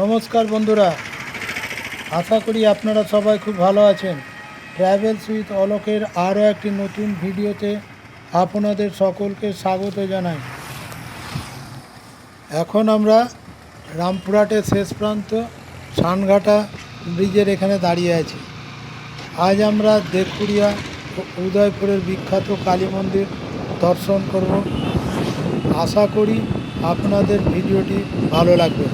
নমস্কার বন্ধুরা। আশা করি আপনারা সবাই খুব ভালো আছেন। ট্র্যাভেলস উইথ অলোকের আরও একটি নতুন ভিডিওতে আপনাদের সকলকে স্বাগত জানাই। এখন আমরা রামপুরহাটের শেষ প্রান্ত, সানঘাটা ব্রিজের এখানে দাঁড়িয়ে আছি। আজ আমরা দেবপুরিয়া উদয়পুরের বিখ্যাত কালী মন্দির দর্শন করব। আশা করি আপনাদের ভিডিওটি ভালো লাগবে।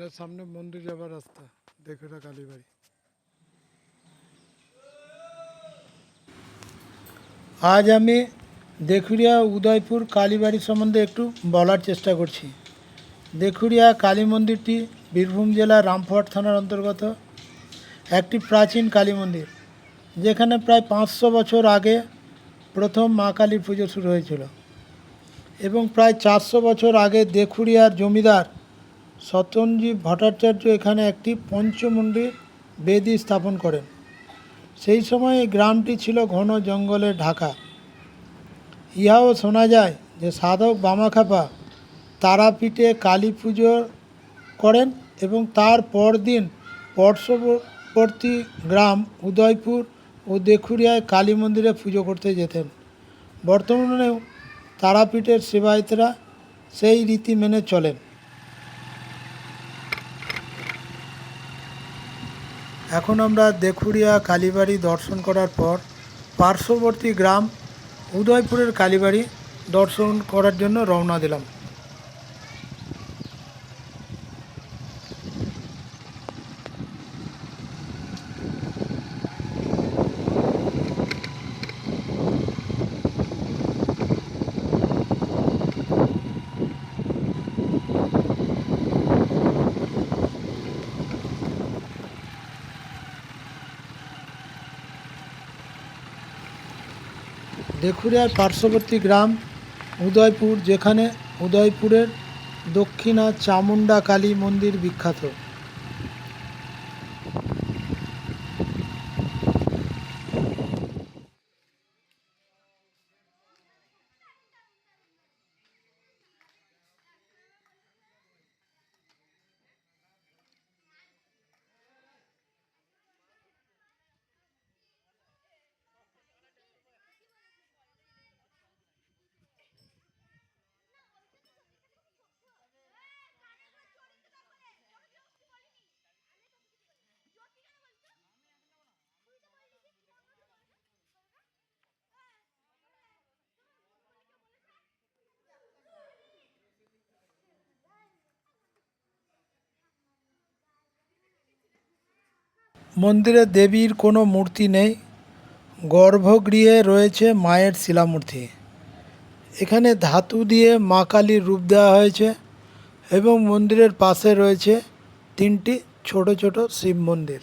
এটা সামনে মন্দির যাবার রাস্তা। দেখো এটা কালীবাড়ি আজ আমি দেখুরিয়া উদয়পুর কালীবাড়ি সম্বন্ধে একটু বলার চেষ্টা করছি। দেখুরিয়া কালী মন্দিরটি বীরভূম জেলার রামপুরহাট থানার অন্তর্গত একটি প্রাচীন কালী মন্দির, যেখানে প্রায় পাঁচশো বছর আগে প্রথম মা কালীর পুজো শুরু হয়েছিল এবং প্রায় চারশো বছর আগে দেখুরিয়ার জমিদার সত্যনজীব ভট্টাচার্য এখানে একটি পঞ্চমন্দির বেদি স্থাপন করেন। সেই সময় গ্রামটি ছিল ঘন জঙ্গলে ঢাকা। ইহাও শোনা যায় যে সাধক বামাখাপা তারাপীঠে কালী পুজো করেন এবং তার পরদিন পার্শ্ববর্তী গ্রাম উদয়পুর ও দেখুরিয়ায় কালী মন্দিরে পুজো করতে যেতেন। বর্তমানেও তারাপীঠের সেবায়তরা সেই রীতি মেনে চলেন। এখন আমরা দেখুরিয়া কালীবাড়ি দর্শন করার পর পার্শ্ববর্তী গ্রাম উদয়পুরের কালীবাড়ি দর্শন করার জন্য রওনা দিলাম। দেখুরিয়ার পার্শ্ববর্তী গ্রাম উদয়পুর যেখানে উদয়পুরের দক্ষিণা চামুণ্ডা কালী মন্দির বিখ্যাত। মন্দিরে দেবীর কোনো মূর্তি নেই, গর্ভগৃহে রয়েছে মায়ের শিলামূর্তি। এখানে ধাতু দিয়ে মা কালীর রূপ দেওয়া হয়েছে এবং মন্দিরের পাশে রয়েছে তিনটি ছোট ছোট শিব মন্দির।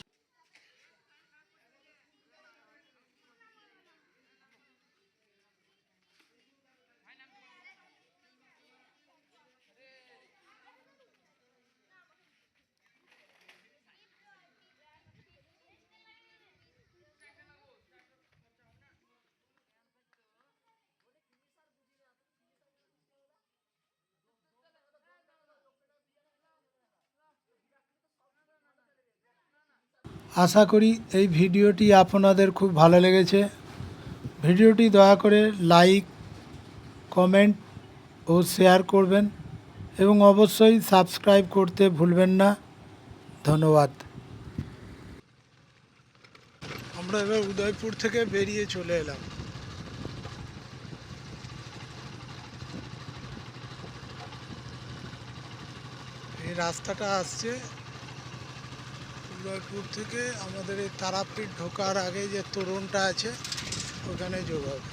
আশা করি এই ভিডিওটি আপনাদের খুব ভালো লেগেছে। ভিডিওটি দয়া করে লাইক, কমেন্ট ও শেয়ার করবেন এবং অবশ্যই সাবস্ক্রাইব করতে ভুলবেন না। ধন্যবাদ। আমরা এবার উদয়পুর থেকে বেরিয়ে চলে এলাম। এই রাস্তাটা আসছে উদয়পুর থেকে আমাদের এই তারাপীঠ ঢোকার আগে যে তোরণটা আছে ওখানে যোগ হবে।